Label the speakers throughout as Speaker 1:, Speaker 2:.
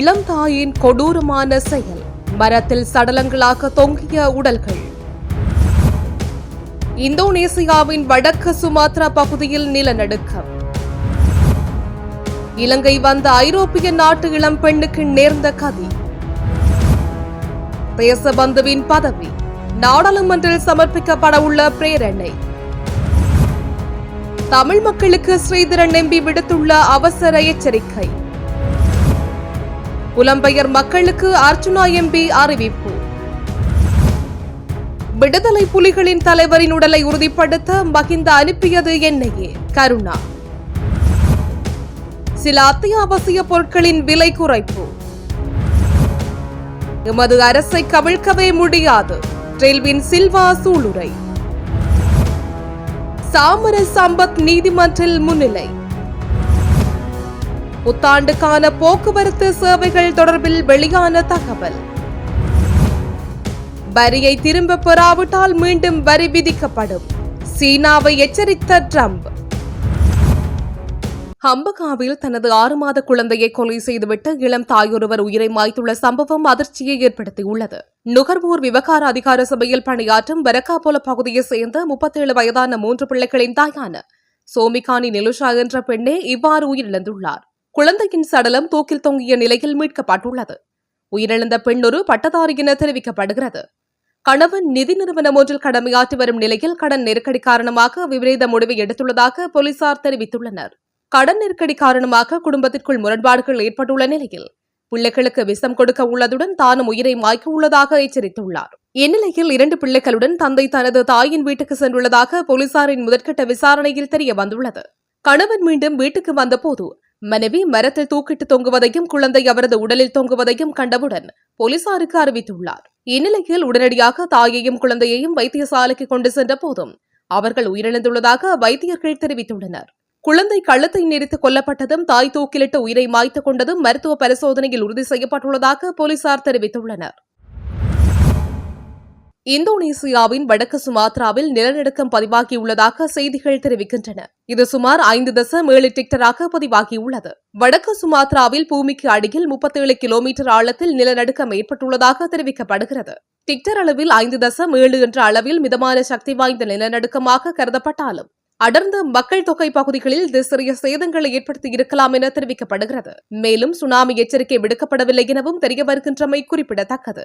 Speaker 1: இளம் தாயின் கொடூரமான செயல். மரத்தில் சடலங்களாக தொங்கிய உடல்கள். இந்தோனேசியாவின் வடக்கு சுமாத்ரா பகுதியில் நிலநடுக்கம். இலங்கை வந்த ஐரோப்பிய நாட்டு இளம் பெண்ணுக்கு நேர்ந்த கதி. தேசபந்துவின் பதவி. நாடாளுமன்றில் சமர்ப்பிக்கப்பட உள்ள பிரேரணை. தமிழ் மக்களுக்கு ஸ்ரீதரன் எம்பி விடுத்துள்ள அவசர எச்சரிக்கை. புலம்பெயர் மக்களுக்கு அர்ச்சுனா எம்பி அறிவிப்பு. விடுதலை புலிகளின் தலைவரின் உடலை உறுதிப்படுத்த மகிந்த அனுப்பியது என்னையே கருணா. சில அத்தியாவசிய பொருட்களின் விலை குறைப்பு. எமது அரசை கவிழ்க்கவே முடியாது. டெல்வின் சில்வா சூளுரை. சாமர சம்பத் நீதிமன்றில் முன்னிலை. புத்தாண்டுக்கான போக்குவரத்து சேவைகள் தொடர்பில் வெளியான தகவல். வரியை திரும்ப பெறாவிட்டால் மீண்டும் வரி விதிக்கப்படும். சீனாவை எச்சரித்த ட்ரம்ப். ஹம்பகாவில் தனது ஆறு மாத குழந்தையை கொலை செய்துவிட்டு இளம் தாயொருவர் உயிரை மாய்த்துள்ள சம்பவம் அதிர்ச்சியை ஏற்படுத்தியுள்ளது. நுகர்வோர் விவகார அதிகார சபையில் பணியாற்றும் வரக்காபோல பகுதியைச் சேர்ந்த முப்பத்தேழு வயதான மூன்று பிள்ளைகளின் தாயான சோமிகானி நிலுஷா என்ற பெண்ணே இவ்வாறு உயிரிழந்துள்ளார். குழந்தையின் சடலம் தூக்கில் தொங்கிய நிலையில் மீட்கப்பட்டுள்ளது. உயிரிழந்த பெண் ஒரு பட்டதாரி என தெரிவிக்கப்படுகிறது. கணவன் நிதி நிறுவனம் ஒன்றில் கடமையாற்றி வரும் நிலையில் கடன் நெருக்கடி காரணமாக விபரீத முடிவை எடுத்துள்ளதாக போலீசார் தெரிவித்துள்ளனர். கடன் நெருக்கடி காரணமாக குடும்பத்திற்குள் முரண்பாடுகள் ஏற்பட்டுள்ள நிலையில் பிள்ளைகளுக்கு விஷம் கொடுக்க உள்ளதுடன் தானும் உயிரை மாய்க்க உள்ளதாக எச்சரித்துள்ளார். இந்நிலையில் இரண்டு பிள்ளைகளுடன் தந்தை தனது தாயின் வீட்டுக்கு சென்றுள்ளதாக போலீசாரின் முதற்கட்ட விசாரணையில் தெரிய வந்துள்ளது கணவன் மீண்டும் வீட்டுக்கு வந்தபோது மனைவி மரத்தில் தூக்கிட்டு தொங்குவதையும் குழந்தை அவரது உடலில் தொங்குவதையும் கண்டவுடன் போலீசாருக்கு அறிவித்துள்ளார். இந்நிலையில் உடனடியாக தாயையும் குழந்தையையும் வைத்தியசாலைக்கு கொண்டு சென்ற போதும் அவர்கள் உயிரிழந்துள்ளதாக வைத்தியர்கள் தெரிவித்துள்ளனர். குழந்தை கழுத்தை நெரித்து கொல்லப்பட்டதும் தாய் தூக்கிலிட்டு உயிரை மாய்த்துக் கொண்டதும் மருத்துவ பரிசோதனையில் உறுதி செய்யப்பட்டுள்ளதாக போலீசார் தெரிவித்துள்ளனர். இந்தோனேசியாவின் வடக்கு சுமாத்ராவில் நிலநடுக்கம் பதிவாகியுள்ளதாக செய்திகள் தெரிவிக்கின்றன. இது சுமார் ஐந்து தசம் ஏழு டிக்டராக பதிவாகியுள்ளது. வடக்கு சுமாத்ராவில் பூமிக்கு அடியில் முப்பத்தேழு கிலோமீட்டர் ஆழத்தில் நிலநடுக்கம் ஏற்பட்டுள்ளதாக தெரிவிக்கப்படுகிறது. டிக்டர் அளவில் ஐந்து தசம் ஏழு என்ற அளவில் மிதமான சக்தி வாய்ந்த நிலநடுக்கமாக கருதப்பட்டாலும் அடர்ந்த மக்கள் தொகை பகுதிகளில் இது சிறிய சேதங்களை ஏற்படுத்தி இருக்கலாம் என தெரிவிக்கப்படுகிறது. மேலும் சுனாமி எச்சரிக்கை விடுக்கப்படவில்லை எனவும் தெரிய வருகின்றமை குறிப்பிடத்தக்கது.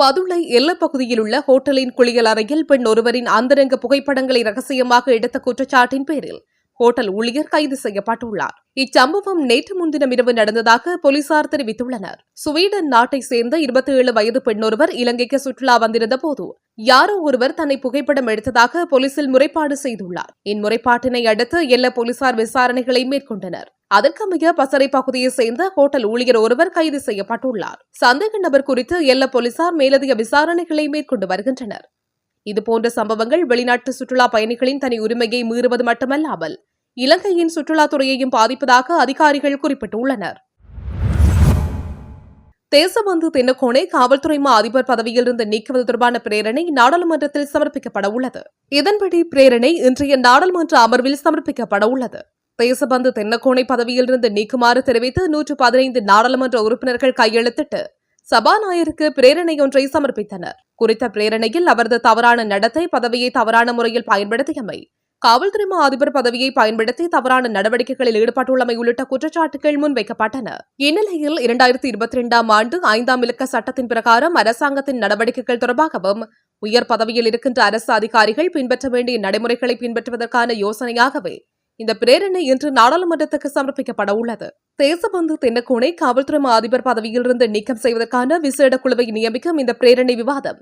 Speaker 1: பதுளை எல்லப்பகுதியில் உள்ள ஹோட்டலின் குளியல் அறையில் பெண் ஒருவரின் அந்தரங்க புகைப்படங்களை ரகசியமாக எடுத்த குற்றச்சாட்டின் பேரில் ஹோட்டல் ஊழியர் கைது செய்யப்பட்டுள்ளார். இச்சம்பவம் நேற்று முன்தினம் இரவு நடந்ததாக போலீசார் தெரிவித்துள்ளனர். ஸ்வீடன் நாட்டை சேர்ந்த இருபத்தி ஏழு வயது பெண்ணொருவர் இலங்கைக்கு சுற்றுலா வந்திருந்த போது யாரோ ஒருவர் தன்னை புகைப்படம் எடுத்ததாக போலீசில் முறைப்பாடு செய்துள்ளார். இம்முறைப்பாட்டினை அடுத்து எல்ல போலீசார் விசாரணைகளை மேற்கொண்டனர். அதற்கமைய பசறை பகுதியை சேர்ந்த ஹோட்டல் ஊழியர் ஒருவர் கைது செய்யப்பட்டுள்ளார். சந்தேக நபர் குறித்து எல்ல போலீசார் மேலதிக விசாரணைகளை மேற்கொண்டு வருகின்றனர். இதுபோன்ற சம்பவங்கள் வெளிநாட்டு சுற்றுலா பயணிகளின் தனி உரிமையை மீறுவது மட்டுமல்லாமல் இலங்கையின் சுற்றுலாத்துறையையும் பாதிப்பதாக அதிகாரிகள் குறிப்பிட்டுள்ளனர். தேசபந்து தென்னக்கோனை காவல்துறை மா அதிபர் பதவியிலிருந்து நீக்குவது தொடர்பான பிரேரணை நாடாளுமன்றத்தில் சமர்ப்பிக்கப்பட உள்ளது. இதன்படி பிரேரணை இன்றைய நாடாளுமன்ற அமர்வில் சமர்ப்பிக்கப்பட உள்ளது. தேசபந்து தென்னக்கோனை பதவியிலிருந்து நீக்குமாறு தெரிவித்து நூற்று பதினைந்து நாடாளுமன்ற உறுப்பினர்கள் கையெழுத்திட்டு சபாநாயகருக்கு பிரேரணை ஒன்றை சமர்ப்பித்தனர். குறித்த பிரேரணையில் அவரது தவறான நடத்தை பதவியை தவறான முறையில் பயன்படுத்தியமை காவல்துறை மா அதிபர் பதவியை பயன்படுத்தி தவறான நடவடிக்கைகளில் ஈடுபட்டுள்ளமை உள்ளிட்ட குற்றச்சாட்டுகள் முன்வைக்கப்பட்டன. இந்நிலையில் இரண்டாயிரத்தி இருபத்தி இரண்டாம் ஆண்டு ஐந்தாம் இலக்க சட்டத்தின் பிரகாரம் அரசாங்கத்தின் நடவடிக்கைகள் தொடர்பாகவும் உயர் பதவியில் இருக்கின்ற அரசு அதிகாரிகள் பின்பற்ற வேண்டிய நடைமுறைகளை பின்பற்றுவதற்கான யோசனையாகவே இந்த பிரேரணை இன்று நாடாளுமன்றத்துக்கு சமர்ப்பிக்கப்பட உள்ளது. தேசபந்து தென்னக்கோனை காவல்துறை அதிபர் பதவியிலிருந்து நீக்கம் செய்வதற்கான விசேட குழுவை நியமிக்கும் இந்த பிரேரணை விவாதம்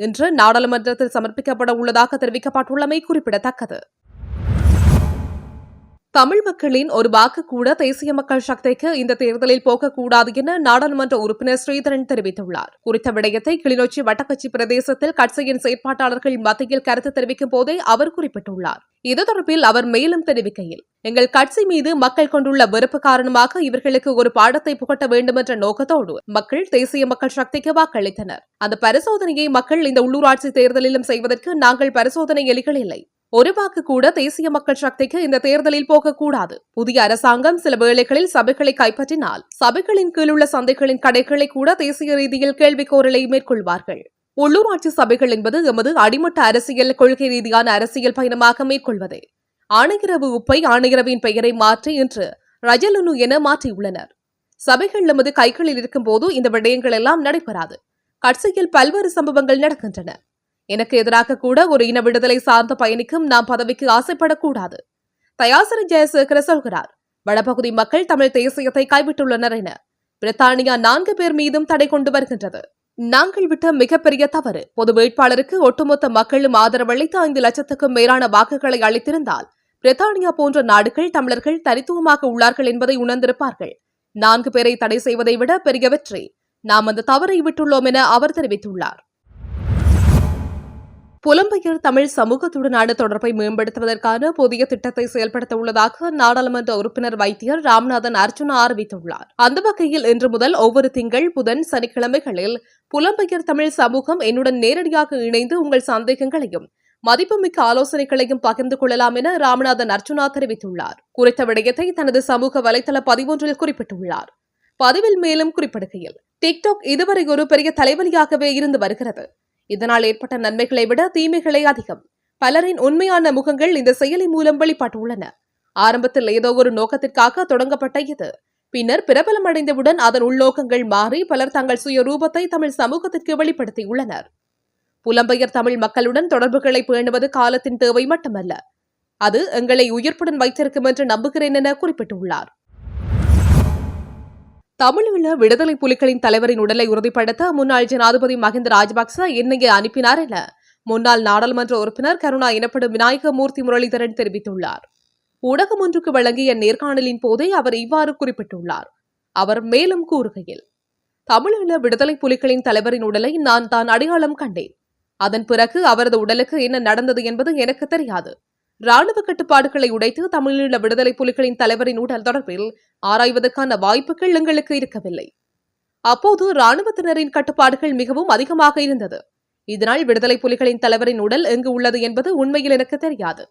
Speaker 1: இன்று நாடாளுமன்றத்தில் சமர்ப்பிக்கப்பட உள்ளதாக தெரிவிக்கப்பட்டுள்ளமை குறிப்பிடத்தக்கது. தமிழ் மக்களின் ஒரு வாக்கு கூட தேசிய மக்கள் சக்திக்கு இந்த தேர்தலில் போகக்கூடாது என நாடாளுமன்ற உறுப்பினர் ஸ்ரீதரன் தெரிவித்துள்ளார். குறித்த விடயத்தை கிளிநொச்சி வட்டக்கட்சி பிரதேசத்தில் கட்சியின் செயற்பாட்டாளர்கள் மத்தியில் கருத்து தெரிவிக்கும் போதே அவர் குறிப்பிட்டுள்ளார். இது தொடர்பில் அவர் மேலும் தெரிவிக்கையில் எங்கள் கட்சி மீது மக்கள் கொண்டுள்ள வெறுப்பு காரணமாக இவர்களுக்கு ஒரு பாடத்தை புகட்ட வேண்டும் என்ற நோக்கத்தோடு மக்கள் தேசிய மக்கள் சக்திக்கு வாக்களித்தனர். அந்த பரிசோதனையை மக்கள் இந்த உள்ளூராட்சி தேர்தலிலும் செய்வதற்கு நாங்கள் பரிசோதனை எலிகள் இல்லை. ஒரு வாக்கு கூட தேசிய மக்கள் சக்திக்கு இந்த தேர்தலில் போகக்கூடாது. புதிய அரசாங்கம் சில வேளைகளில் சபைகளை கைப்பற்றினால் சபைகளின் கீழ் உள்ள சந்தைகளின் கடைகளை கூட தேசிய ரீதியில் கேள்விக்கோரலை மேற்கொள்வார்கள். உள்ளூராட்சி சபைகள் என்பது எமது அடிமட்ட அரசியல் கொள்கை ரீதியான அரசியல் பயணமாக மேற்கொள்வது. ஆணையரவு உப்பை ஆணையரவின் பெயரை மாற்றி இன்று ரஜலுனு என மாற்றியுள்ளனர். சபைகள் நமது கைகளில் இருக்கும்போது இந்த விடயங்கள் எல்லாம் நடைபெறாது. கட்சியில் பல்வேறு சம்பவங்கள் நடக்கின்றன. எனக்கு எதிராக கூட ஒரு இன விடுதலை சார்ந்த பயணிக்கும் நாம் பதவிக்கு ஆசைப்படக்கூடாது. தயாசரி ஜெயசேகர சொல்கிறார் வடபகுதி மக்கள் தமிழ் தேசியத்தை கைவிட்டுள்ளனர் என. பிரித்தானியா நான்கு பேர் மீதும் தடை கொண்டு வருகின்றது. நாங்கள் விட்ட மிகப்பெரிய தவறு. பொது வேட்பாளருக்கு ஒட்டுமொத்த மக்களும் ஆதரவளித்து ஐந்து லட்சத்துக்கும் மேலான வாக்குகளை அளித்திருந்தால் பிரித்தானியா போன்ற நாடுகள் தமிழர்கள் தனித்துவமாக உள்ளார்கள் என்பதை உணர்ந்திருப்பார்கள். நான்கு பேரை தடை செய்வதை விட பெரிய வெற்றி. நாம் அந்த தவறை விட்டுள்ளோம் என அவர் தெரிவித்துள்ளார். புலம்பெயர் தமிழ் சமூகத்துடனான தொடர்பை மேம்படுத்துவதற்கான புதிய திட்டத்தை செயல்படுத்த உள்ளதாக நாடாளுமன்ற உறுப்பினர் வைத்தியர் ராம்நாதன் அர்ஜுனா அறிவித்துள்ளார். அந்த வகையில் இன்று முதல் ஒவ்வொரு திங்கள் புதன் சனிக்கிழமைகளில் புலம்பெயர் தமிழ் சமூகம் என்னுடன் நேரடியாக இணைந்து உங்கள் சந்தேகங்களையும் மதிப்புமிக்க ஆலோசனைகளையும் பகிர்ந்து கொள்ளலாம் என ராமநாதன் அர்ஜுனா தெரிவித்துள்ளார். குறித்த விடயத்தை தனது சமூக வலைதள பதிவொன்றில் குறிப்பிட்டுள்ளார். பதிவில் மேலும் குறிப்பிடுகையில் டிக்டாக் இதுவரை ஒரு பெரிய தலைவலியாகவே இருந்து வருகிறது. இதனால் ஏற்பட்ட நன்மைகளை விட தீமைகளே அதிகம். பலரின் உண்மையான முகங்கள் இந்த செயலி மூலம் வெளிப்பட்டுள்ளன. ஆரம்பத்தில் ஏதோ ஒரு நோக்கத்திற்காக தொடங்கப்பட்ட இது. பின்னர் பிரபலமடைந்தவுடன் அதன் உள்நோக்கங்கள் மாறி பலர் தங்கள் சுய ரூபத்தை தமிழ் சமூகத்திற்கு வெளிப்படுத்தியுள்ளனர். புலம்பெயர் தமிழ் மக்களுடன் தொடர்புகளை பேணுவது காலத்தின் தேவை மட்டுமல்ல. அது எங்களை உயிர்ப்புடன் வைத்திருக்கும் என்று நம்புகிறேன் என குறிப்பிட்டுள்ளார். தமிழீழ விடுதலை புலிகளின் தலைவரின் உடலை உறுதிப்படுத்த முன்னாள் ஜனாதிபதி மஹிந்த ராஜபக்ச என்னையை அனுப்பினார் என முன்னாள் நாடாளுமன்ற உறுப்பினர் கருணா எனப்படும் விநாயகமூர்த்தி முரளிதரன் தெரிவித்துள்ளார். ஊடகம் ஒன்றுக்கு வழங்கிய நேர்காணலின் போதே அவர் இவ்வாறு குறிப்பிட்டுள்ளார். அவர் மேலும் கூறுகையில் தமிழீழ விடுதலை புலிகளின் தலைவரின் உடலை நான் தான் அடையாளம் கண்டேன். அதன் பிறகு அவரது உடலுக்கு என்ன நடந்தது என்பது எனக்கு தெரியாது. ராணுவ கட்டுப்பாடுகளை உடைத்து தமிழீழ விடுதலை புலிகளின் தலைவரின் உடல் தொடர்பில் ஆராய்வதற்கான வாய்ப்புகள் எங்களுக்கு இருக்கவில்லை. அப்போது ராணுவத்தினரின் கட்டுப்பாடுகள் மிகவும் அதிகமாக இருந்தது. இதனால் விடுதலை புலிகளின் தலைவரின் உடல் எங்கு உள்ளது என்பது உண்மையில் எனக்கு தெரியாது.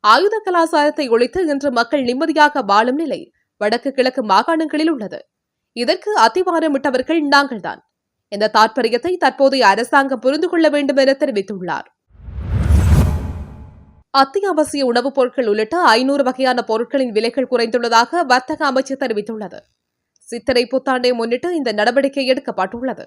Speaker 1: ஆயுத கலாச்சாரத்தை ஒழித்து இன்று மக்கள் நிம்மதியாக வாழும் நிலை வடக்கு கிழக்கு மாகாணங்களில் உள்ளது. இதற்கு அத்திவாரமிட்டவர்கள் நாங்கள்தான். இந்த தாற்பயத்தை தற்போதைய அரசாங்கம் புரிந்து கொள்ள வேண்டும் என தெரிவித்துள்ளார். அத்தியாவசிய உணவுப் பொருட்கள் உள்ளிட்ட ஐநூறு வகையான பொருட்களின் விலைகள் குறைந்துள்ளதாக வர்த்தக அமைச்சர் தெரிவித்துள்ளது. சித்திரை புத்தாண்டை முன்னிட்டு இந்த நடவடிக்கை எடுக்கப்பட்டுள்ளது.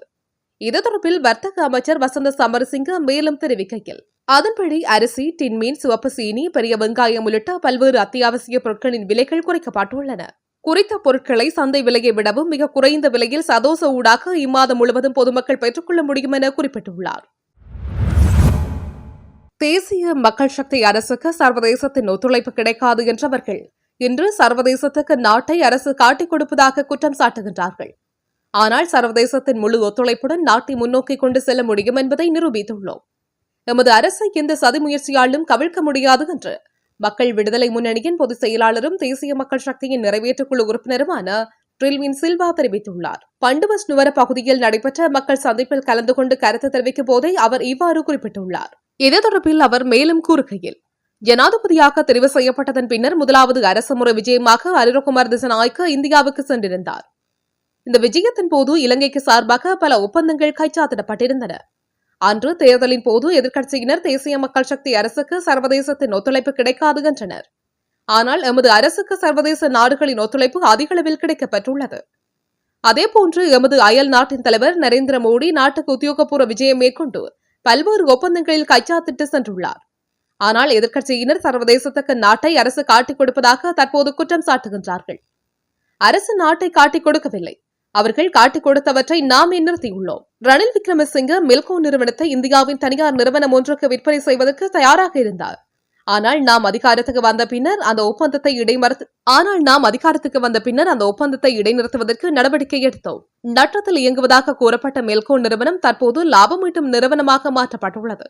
Speaker 1: இது தொடர்பில் வர்த்தக அமைச்சர் வசந்த சமரசிங்க மேலும் தெரிவிக்கையில் அதன்படி அரிசி டின்மீன் சிவப்பு சீனி பெரிய வெங்காயம் உள்ளிட்ட பல்வேறு அத்தியாவசிய பொருட்களின் விலைகள் குறைக்கப்பட்டுள்ளன. குறித்த பொருட்களை சந்தை விலையை விடவும் மிக குறைந்த விலையில் சதோச ஊடாக இம்மாதம் முழுவதும் பொதுமக்கள் பெற்றுக்கொள்ள முடியும் என குறிப்பிட்டுள்ளார். தேசிய மக்கள் சக்தி அரசுக்கு சர்வதேசத்தின் ஒத்துழைப்பு கிடைக்காது என்றவர்கள் இன்று சர்வதேசத்துக்கு நாட்டை அரசு காட்டிக் கொடுப்பதாக குற்றம் சாட்டுகின்றார்கள். ஆனால் சர்வதேசத்தின் முழு ஒத்துழைப்புடன் நாட்டை முன்னோக்கி கொண்டு செல்ல முடியும் என்பதை நிரூபித்துள்ளோம். எமது அரசை எந்த சதி முயற்சியாலும் கவிழ்க்க முடியாது என்று மக்கள் விடுதலை முன்னணியின் பொதுச் செயலாளரும் தேசிய மக்கள் சக்தியின் நிறைவேற்றுக்குழு உறுப்பினருமான ட்ரில்வின் சில்வா தெரிவித்துள்ளார். பண்டுவஸ் நுவர பகுதியில் நடைபெற்ற மக்கள் சந்திப்பில் கலந்து கொண்டு கருத்து தெரிவிக்கும் போதே அவர் இவ்வாறு குறிப்பிட்டுள்ளார். இது தொடர்பில் அவர் மேலும் கூறுகையில் ஜனாதிபதியாக தெரிவு செய்யப்பட்டதன் பின்னர் முதலாவது அரசுமுறை விஜயமாக அருணகுமார் திசநாய்க்கு இந்தியாவுக்கு சென்றிருந்தார். இந்த விஜயத்தின் போது இலங்கைக்கு சார்பாக பல ஒப்பந்தங்கள் கைச்சாத்திடப்பட்டிருந்தன. அன்று தேர்தலின் போது எதிர்க்கட்சியினர் தேசிய மக்கள் சக்தி அரசுக்கு சர்வதேசத்தின் ஒத்துழைப்பு கிடைக்காது என்றனர். ஆனால் எமது அரசுக்கு சர்வதேச நாடுகளின் ஒத்துழைப்பு அதிகளவில் கிடைக்கப்பெற்றுள்ளது. அதேபோன்று எமது அயல் நாட்டின் தலைவர் நரேந்திர மோடி நாட்டுக்கு உத்தியோகபூர்வ விஜயம் மேற்கொண்டு பல்வேறு ஒப்பந்தங்களில் கைச்சாத்திட்டு சென்றுள்ளார். ஆனால் எதிர்க்கட்சியினர் சர்வதேசத்துக்கு நாட்டை அரசு காட்டிக் கொடுப்பதாக தற்போது குற்றம் சாட்டுகின்றார்கள். அரசு நாட்டை காட்டிக் கொடுக்கவில்லை. அவர்கள் காட்டிக் கொடுத்தவற்றை நாம் நிறுத்தியுள்ளோம். ரணில் விக்ரமசிங்க மில்கோ நிறுவனத்தை இந்தியாவின் தனியார் நிறுவனம் ஒன்றுக்கு விற்பனை செய்வதற்கு தயாராக இருந்தார். ஆனால் நாம் அதிகாரத்துக்கு வந்த பின்னர் அந்த ஒப்பந்தத்தை இடைமறுத்து ஆனால் நாம் அதிகாரத்துக்கு வந்த பின்னர் அந்த ஒப்பந்தத்தை இடைநிறுத்துவதற்கு நடவடிக்கை எடுத்தோம். நட்டத்தில் இயங்குவதாக கூறப்பட்ட மெல்கோ நிறுவனம் தற்போது லாபம் ஈட்டும் நிறுவனமாக மாற்றப்பட்டுள்ளது.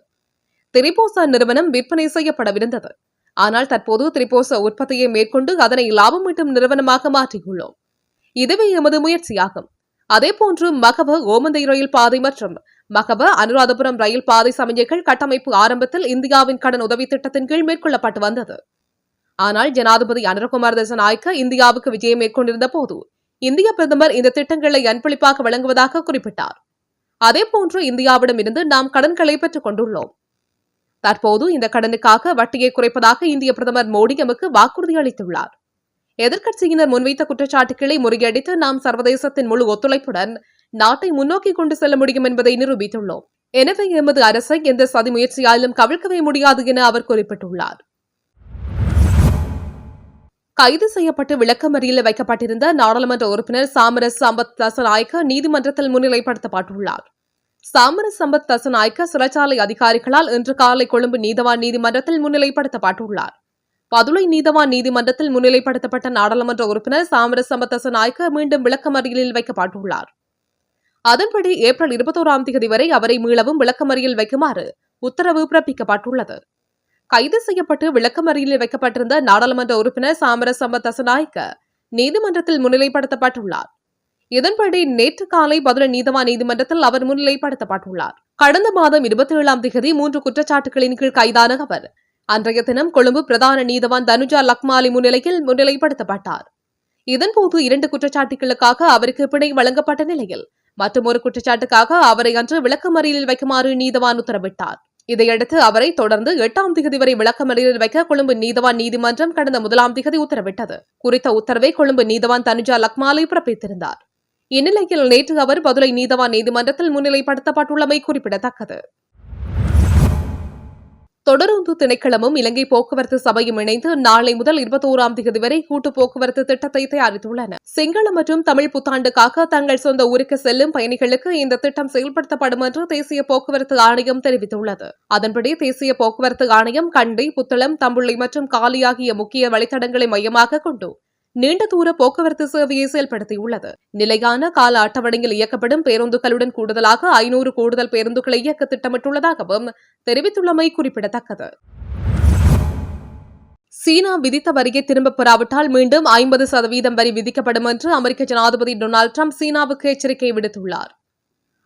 Speaker 1: திரிபோசா நிறுவனம் விற்பனை செய்யப்படவிருந்தது. ஆனால் தற்போது திரிபோசா உற்பத்தியை மேற்கொண்டு அதனை லாபம் ஈட்டும் நிறுவனமாக மாற்றியுள்ளோம். இதுவே எமது முயற்சியாகும். அதேபோன்று மகவ ஓமந்தை ரயில் பாதை மற்றும் மகப அனுராதபுரம் ரயில் பாதை சமிஞ்சைகள் கட்டமைப்பு ஆரம்பத்தில் இந்தியாவின் கடன் உதவி திட்டத்தின் கீழ் மேற்கொள்ளப்பட்டு வந்தது. ஆனால் ஜனாதிபதி அனுரகுமார் தசநாயக்க இந்தியாவுக்கு விஜயம் மேற்கொண்டிருந்த போது இந்திய பிரதமர் இந்த திட்டங்களை அன்பளிப்பாக வழங்குவதாக குறிப்பிட்டார். அதேபோன்று இந்தியாவிடம் இருந்து நாம் கடன்களை பெற்றுக் கொண்டுள்ளோம். தற்போது இந்த கடனுக்காக வட்டியை குறைப்பதாக இந்திய பிரதமர் மோடி எமக்கு வாக்குறுதி அளித்துள்ளார். எதிர்க்கட்சியினர் முன்வைத்த குற்றச்சாட்டுகளை முறியடித்து நாம் சர்வதேசத்தின் முழு ஒத்துழைப்புடன் நாட்டை முன்னோக்கி கொண்டு செல்ல முடியும் என்பதை நிரூபித்துள்ளோம். எனவே எமது அரசை எந்த சதி முயற்சியாலும் கவிழ்க்கவே முடியாது என அவர் குறிப்பிட்டுள்ளார். கைது செய்யப்பட்டு விளக்கமறியலில் வைக்கப்பட்டிருந்த நாடாளுமன்ற உறுப்பினர் சாமரஸ் சம்பத் தசநாயக்க நீதிமன்றத்தில் முன்னிலைப்படுத்தப்பட்டுள்ளார். சாமரஸ் சம்பத் தசநாயக்க சிறைச்சாலை அதிகாரிகளால் இன்று காலை கொழும்பு நீதவான் நீதிமன்றத்தில் முன்னிலைப்படுத்தப்பட்டுள்ளார். பதுளை நீதவான் நீதிமன்றத்தில் முன்னிலைப்படுத்தப்பட்ட நாடாளுமன்ற உறுப்பினர் சாமரஸ் சம்பத் தசநாயக்க மீண்டும் விளக்கமறியலில் வைக்கப்பட்டுள்ளார். அதன்படி ஏப்ரல் இருபத்தோராம் தேதி வரை அவரை மீளவும் விளக்கமறியல் வைக்குமாறு உத்தரவு பிறப்பிக்கப்பட்டுள்ளது. கைது செய்யப்பட்டு விளக்கமறியலில் வைக்கப்பட்டிருந்த நாடாளுமன்ற உறுப்பினர் சாமரஸ் தசநாயக்க நீதிமன்றத்தில் முன்னிலைப்படுத்தப்பட்டுள்ளார். இதன்படி நேற்று காலை பதுளை நீதவா நீதிமன்றத்தில் அவர் முன்னிலைப்படுத்தப்பட்டுள்ளார். கடந்த மாதம் இருபத்தி ஏழாம் தேதி மூன்று குற்றச்சாட்டுகளின் கீழ் கைதான அவர் அன்றைய தினம் கொழும்பு பிரதான நீதவான் தனுஜா லக்மாலி முன்னிலையில் முன்னிலைப்படுத்தப்பட்டார். இதன்போது இரண்டு குற்றச்சாட்டுகளுக்காக அவருக்கு பிணை வழங்கப்பட்ட நிலையில் மற்றொரு குற்றச்சாட்டுக்காக அவரை அன்று விளக்கமறியலில் வைக்குமாறு நீதவான் உத்தரவிட்டார். இதையடுத்து அவரை தொடர்ந்து எட்டாம் திகதி வரை விளக்கமறியலில் வைக்க கொழும்பு நீதவான் நீதிமன்றம் கடந்த முதலாம் திகதி உத்தரவிட்டது. குறித்த உத்தரவை கொழும்பு நீதவான் தனுஜா லக்மாலை பிறப்பித்திருந்தார். இந்நிலையில் நேற்று அவர் பதுளை நீதவான் நீதிமன்றத்தில் முன்னிலைப்படுத்தப்பட்டுள்ளமை குறிப்பிடத்தக்கது. தொடருந்து திணைக்களமும் இலங்கை போக்குவரத்து சபையும் இணைந்து நாளை முதல் இருபத்தோராம் தேதி வரை கூட்டு போக்குவரத்து திட்டத்தை தயாரித்துள்ளன. சிங்கள மற்றும் தமிழ் புத்தாண்டுக்காக தங்கள் சொந்த ஊருக்கு செல்லும் பயணிகளுக்கு இந்த திட்டம் செயல்படுத்தப்படும் என்று தேசிய போக்குவரத்து ஆணையம் தெரிவித்துள்ளது. அதன்படி தேசிய போக்குவரத்து ஆணையம் கண்டி புத்தளம் தம்புள்ளை மற்றும் காலி ஆகிய முக்கிய வழித்தடங்களை மையமாக கொண்டு நீண்ட தூர போக்குவரத்து சேவையை செயல்படுத்தியுள்ளது. நிலையான கால அட்டவணையில் இயக்கப்படும் பேருந்துகளுடன் கூடுதலாக ஐநூறு கூடுதல் பேருந்துகளை இயக்க திட்டமிட்டுள்ளதாகவும் தெரிவித்துள்ளமை குறிப்பிடத்தக்கது. சீனா விதித்த வரியை திரும்பப் பெறாவிட்டால் மீண்டும் ஐம்பது சதவீதம் வரி விதிக்கப்படும் என்று அமெரிக்க ஜனாதிபதி டொனால்டு ட்ரம்ப் சீனாவுக்கு எச்சரிக்கை விடுத்துள்ளார்.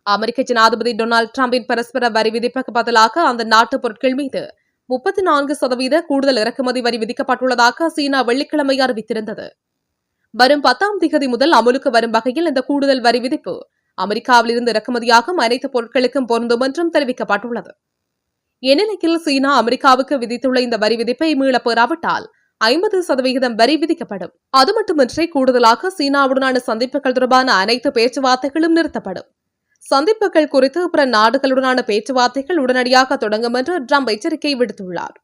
Speaker 1: அமெரிக்க ஜனாதிபதி டொனால்டு டிரம்பின் பரஸ்பர வரி விதிப்புக்கு பதிலாக அந்த நாட்டு பொருட்கள் மீது முப்பத்தி நான்கு சதவீத கூடுதல் இறக்குமதி வரி விதிக்கப்பட்டுள்ளதாக சீனா வெள்ளிக்கிழமை அறிவித்திருந்தது. வரும் பத்தாம் திகதி முதல் அமலுக்கு வரும் வகையில் இந்த கூடுதல் வரி விதிப்பு அமெரிக்காவிலிருந்து இறக்குமதியாகும் அனைத்து பொருட்களுக்கும் பொருந்தும் என்றும் தெரிவிக்கப்பட்டுள்ளது. இந்நிலையில் சீனா அமெரிக்காவுக்கு விதித்துள்ள இந்த வரி விதிப்பை மீளப் பெறாவிட்டால் ஐம்பது சதவிகிதம் வரி விதிக்கப்படும். அது மட்டுமின்றி கூடுதலாக சீனாவுடனான சந்திப்புகள் தொடர்பான அனைத்து பேச்சுவார்த்தைகளும் நிறுத்தப்படும். சந்திப்புகள் குறித்து பிற நாடுகளுடனான பேச்சுவார்த்தைகள் உடனடியாக தொடங்கும் என்று ட்ரம்ப் எச்சரிக்கை விடுத்துள்ளார்.